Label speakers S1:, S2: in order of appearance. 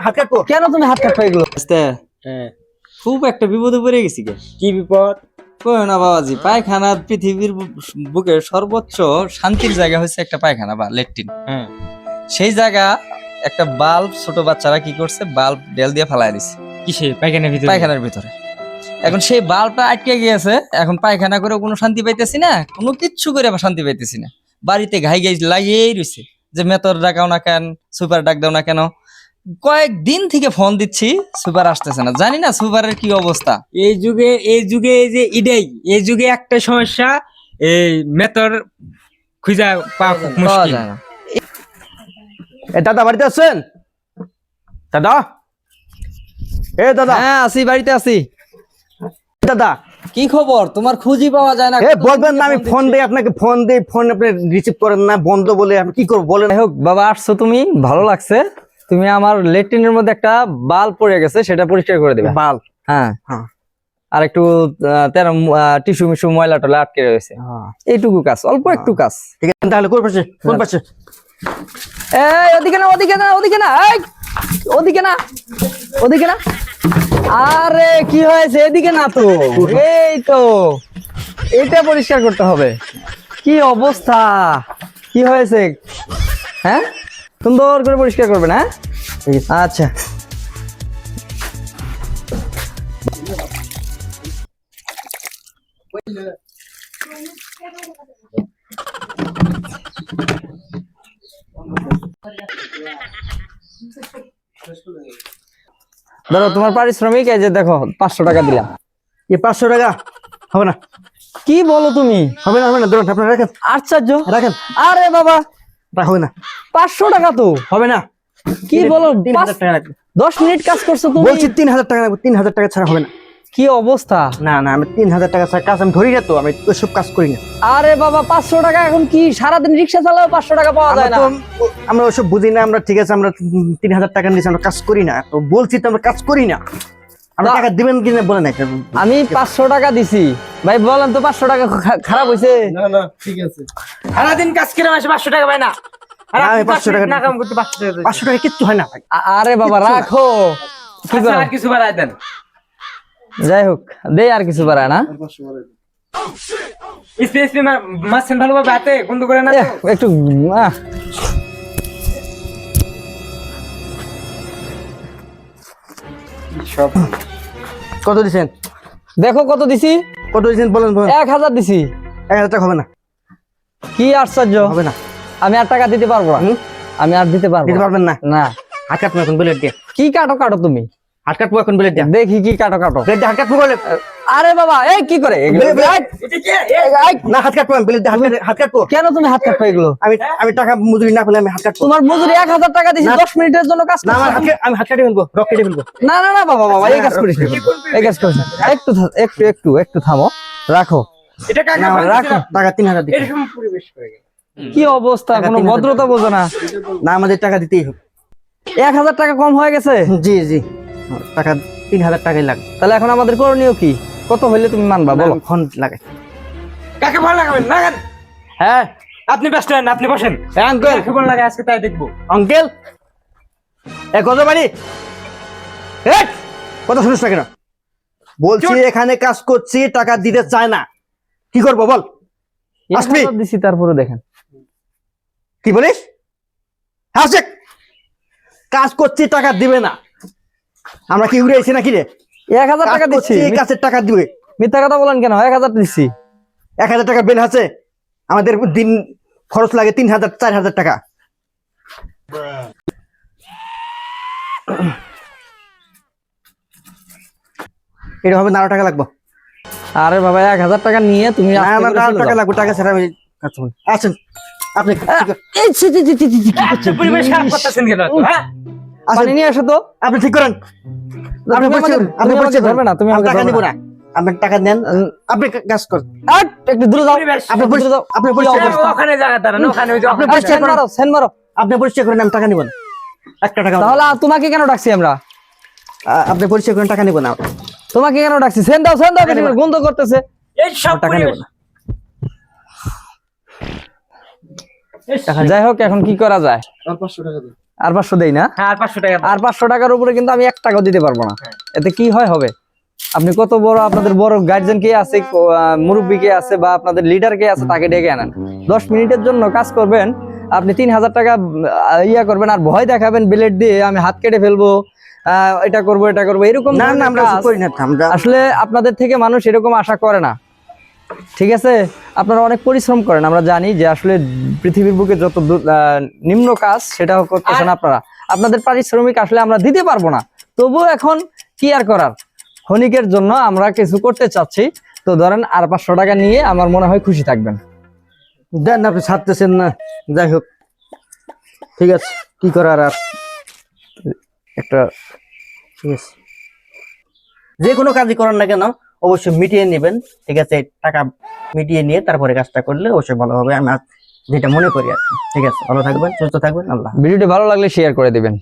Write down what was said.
S1: হাত
S2: কেন তুমি হাত কাটছো এগুলো?
S3: হ্যাঁ। খুব একটা বিপদে পড়ে গেছি গে
S4: কি বিপদ?
S3: কই না বাবাজি পায়খানা পৃথিবীর বু- বুকে সর্বোচ্চ শান্তির জায়গা হচ্ছে একটা পায়খানা বা লেট্রিন।
S4: হ্যাঁ।
S3: সেই জায়গা একটা বাল্ব ছোট বাচ্চারা কি করছে? বাল্ব ডেল দিয়ে ফালাই দিছে।
S4: কিসে? পায়খানার ভিতরে?
S3: পায়খানার ভিতরে। এখন সেই বাল্বটা আটকে গিয়েছে এখন পায়খানা করে কোনো শান্তি পাইতেছি না কোনো কিচ্ছু করে আবার শান্তি পাইতেছি না। বাড়িতে ঘাই ঘাই লাগিয়েই রয়েছে যে মেতর ডাকাও না কেন সুপার ডাক দাও না কেন কয়েকদিন থেকে ফোন দিচ্ছি সুপার আসতেছে না। জানি না সুপারের কি অবস্থা।
S4: এই যুগে এই যুগে এই যে ইডাই এই যুগে একটা সমস্যা এই মেতর খুঁজা পাওয়া খুব মুশকিল।
S3: যায় না।
S1: এ দাদা বাড়িতে আছেন? দাদা? এ দাদা।
S3: হ্যাঁ আসি বাড়িতে আসি
S1: দাদা।
S3: কি খবর? তোমার খুঁজি পাওয়া যায় না।
S1: এ বলবেন না আমি ফোন দিই আপনাকে ফোন দিই ফোন আপনি রিসিভ করেন না বন্ধ বলে আমি কি করব বলেন।
S2: যাই হোক বাবা আসছো তুমি ভালো লাগছে। তুমি আমার লেট্রিনের মধ্যে একটা বাল পড়ে গেছে সেটা পরিষ্কার করে দিবে।
S1: বাল
S2: হ্যাঁ।
S1: হ্যাঁ।
S2: আর একটু আহ, তেরো টিস্যু মিশু ময়লা টলা আটকে রয়েছে। এইটুকু কাজ অল্প একটু কাজ।
S1: ঠিক আছে তাহলে কোন পাশে? কোন পাশে?
S2: এই ওদিকে না ওদিকে না ওদিকে না এই ওদিকে না ওদিকে না। আরে কি হয়েছে? এদিকে না তো। এই তো। এটা পরিষ্কার করতে হবে। কি অবস্থা? কি হয়েছে? হ্যাঁ? সুন্দর করে পরিষ্কার করবে না আচ্ছা। ধরো তোমার পারিশ্রমিক এই যে দেখো পাঁচশো টাকা দিলাম।
S1: এই পাঁচশো টাকা? হবে না।
S2: কি বলো তুমি?
S1: হবে না হবে না ধরুন আপনার রাখেন।
S2: আশ্চর্য।
S1: রাখেন।
S2: আরে বাবা!
S1: হবে না।
S2: পাঁচশো টাকা তো।
S1: হবে না।
S2: কি বলো
S1: তিন হাজার টাকা লাগবে।
S2: দশ মিনিট কাজ করছ তুমি।
S1: বলছি তিন হাজার টাকা লাগবে তিন হাজার টাকা ছাড়া হবে না।
S2: কি অবস্থা?
S1: না না আমি তিন হাজার টাকা ছাড়া কাজ আমি ধরি না তো আমি ওইসব কাজ করি না।
S2: আরে বাবা পাঁচশো টাকা এখন কি? সারাদিন রিক্সা চালাও পাঁচশো টাকা পাওয়া
S1: আমরা
S2: যায় না
S1: আমরা ওইসব বুঝি না আমরা ঠিক আছে আমরা তিন হাজার টাকা নিচে আমরা কাজ করি না। তো বলছি তো আমরা কাজ করি না। আমরা টাকা দিবেন কিনা বলে না।
S2: আমি পাঁচশো টাকা দিছি। ভাই বলেন তো পাঁচশো টাকা খারাপ হয়েছে
S4: সারাদিন কাজ করে মাসে পাঁচশো টাকা পায় না আর
S1: না, আমি
S4: আপনি
S1: 500
S4: পাঁচ মিনিট
S1: টাকা
S4: না কাম করতে পাঁচশো টাকা
S1: পাঁচশো টাকা কিচ্ছু হয় না ভাই।
S2: আরে বাবা রাখো।
S4: আচ্ছা, কিছু বাড়ায় দেন।
S2: যাই হোক দে আর কিছু না?
S4: স্পে স্পে ভালোভাবে হাতে বন্ধ করে না
S2: একটু
S1: কত দিচ্ছেন
S2: দেখো কত দিছি।
S1: কত দিচ্ছেন বলেন বলেন।
S2: এক হাজার দিছি।
S1: এক হাজার টাকা হবে না।
S2: কি আশ্চর্য।
S1: হবে না।
S2: আমি আর টাকা দিতে পারব না। আমি আর দিতে পারব
S1: দিতে। পারবেন না?
S2: না।
S1: হাত কাটবো এখন বিলেট দিয়ে।
S2: কি কাটো কাটো তুমি?
S1: হাত কাটবো এখন বিলেট দিয়ে।
S2: দেখি কি কাটো কাটো।
S1: বিলেট দিয়ে হাত কাটবো বলে।
S2: আরে বাবা এই কি করে?
S1: না হাত কাটবো আমি বিলেট দিয়ে হাত কাট- কাটবো
S2: কেন তুমি হাত কাটছো এগুলো?
S1: আমি আমি টাকা মজুরি না পেলে আমি হাত কাটবো।
S2: তোমার মজুরি এক হাজার টাকা দিছি
S1: না।
S2: দশ মিনিটের জন্য কাজ
S1: না। আমার হাত আমি হাত কাটে ফেলব রক কেটে ফেলব।
S2: না না না বাবা বাবা এই কাজ করিস না। এই কাজ করিস একটু একটু একটু একটু থামো। রাখো।
S4: এটা কাকা
S1: রাখো। টাকা তিন হাজার দিতে।
S4: এরকম পরিবেশ করে গেল।
S2: কি অবস্থা? কোনো ভদ্রতা বোঝো না।
S1: না আমাদের টাকা দিতেই হবে।
S2: এক হাজার টাকা কম হয়ে গেছে?
S1: জি জি। টাকা তিন হাজার টাকাই লাগবে।
S2: তাহলে এখন আমাদের করণীয় কি? কত হইলে তুমি মানবা বলো?
S1: ফোন লাগে।
S4: কাকে ভালো লাগাবেন? লাগান।
S1: হ্যাঁ।
S4: আপনি ব্যস্ত হেন আপনি বসেন।
S1: আঙ্কেল
S4: কাকে ভালো লাগে আজকে তাই দেখব।
S1: আঙ্কেল এ কত বাড়ি? এ, কথা শুনিস না কেন? বলছি এখানে কাজ করছি টাকা দিতে চায় না। কি করব বল? আসবি?
S2: দিছি তারপরে দেখেন।
S1: কি বলিস? হ্যাঁ শেখ। কাজ করছি টাকা দিবে না। আমরা কি উড়ে আইছি নাকি রে?
S2: এক হাজার টাকা দিচ্ছি।
S1: কাছের টাকা দিবে।
S2: মিথ্যা কথা বলেন কেন? এক হাজার দিচ্ছি।
S1: এক হাজার টাকা বিল আছে। আমাদের দিন খরচ লাগে তিন হাজার চার হাজার টাকা। এটা হবে নারো টাকা লাগবে।
S2: আরে বাবা এক হাজার টাকা নিয়ে তুমি
S1: টাকা। লাগবে টাকা ছাড়া আমি আপনি?
S4: পরিবেশ খারাপ করতেছেন কেন হ্যাঁ?
S2: পানি নিয়ে আসো তো।
S1: আপনি ঠিক করেন। আপনি পরিচয় আপনি পরিচয়
S2: ধরবে না, তুমি আমাকে
S1: টাকা
S2: ধরবে
S1: নিব
S2: না।
S1: না। আপনি টাকা নেন। আপনি কাজ করেন।
S2: একটু দূরে যাও।
S1: আপনি পরিচয়
S2: দূরে
S1: আপনি পরিচয়
S4: ওখানে জায়গা দাঁড়ান ওখানে ওই যে
S1: আপনি পরিচয়
S2: মারো সেন মারো।
S1: আপনি পরিচয় করেন আমি টাকা নিব না। একটা টাকা
S2: তাহলে তোমাকে কেন ডাকছি আমরা?
S1: আপনি পরিচয় করেন টাকা নিব না।
S2: তোমাকে কেন ডাকছি? সেন দাও সেন দাও গন্ধ করতেছে।
S4: এই সব
S1: টাকা নেব না।
S2: যাই হোক এখন কি করা যায়? আর পাঁচশো দেই না?
S4: হ্যাঁ আর পাঁচশো টাকা
S2: আর পাঁচশো টাকার উপরে কিন্তু আমি এক টাকাও দিতে পারব না।
S4: হ্যাঁ।
S2: এতে কি হয় হবে? আপনি কত বড় আপনাদের বড় গার্জেন কে আছে মুরব্বি কে আছে বা আপনাদের লিডার কে আছে তাকে ডেকে আনেন। দশ মিনিটের জন্য কাজ করবেন আপনি তিন হাজার টাকা ইয়া করবেন আর ভয় দেখাবেন ব্লেড দিয়ে আমি হাত কেটে ফেলব আহ, এটা করব এটা করব এরকম
S1: না না আমরা করি না
S2: আসলে আপনাদের থেকে মানুষ এরকম আশা করে না। ঠিক আছে? আপনারা অনেক পরিশ্রম করেন আমরা জানি যে আসলে পৃথিবীর বুকে যত নিম্ন কাজ সেটা করতেছেন আপনারা। আপনাদের পারিশ্রমিক আসলে আমরা দিতে পারব না। তবুও এখন কি আর করার? ক্ষণিকের জন্য আমরা কিছু করতে চাচ্ছি। তো ধরেন আর পাঁচশো টাকা নিয়ে আমার মনে হয় খুশি থাকবেন।
S1: দেন না, আপনি ছাড়তেছেন না। যাই হোক। ঠিক আছে কি করার আর? একটা ঠিক আছে। যে কোনো কাজই করেন না কেন, অবশ্যই মিটিয়ে নেবেন, ঠিক আছে? টাকা মিটিয়ে নিয়ে তারপরে কাজটা করলে অবশ্যই ভালো হবে আমি যেটা মনে করি আর ঠিক আছে? ভালো থাকবেন, সুস্থ থাকবেন, আল্লাহ।
S2: ভিডিওটি ভালো লাগলে শেয়ার করে দিবেন।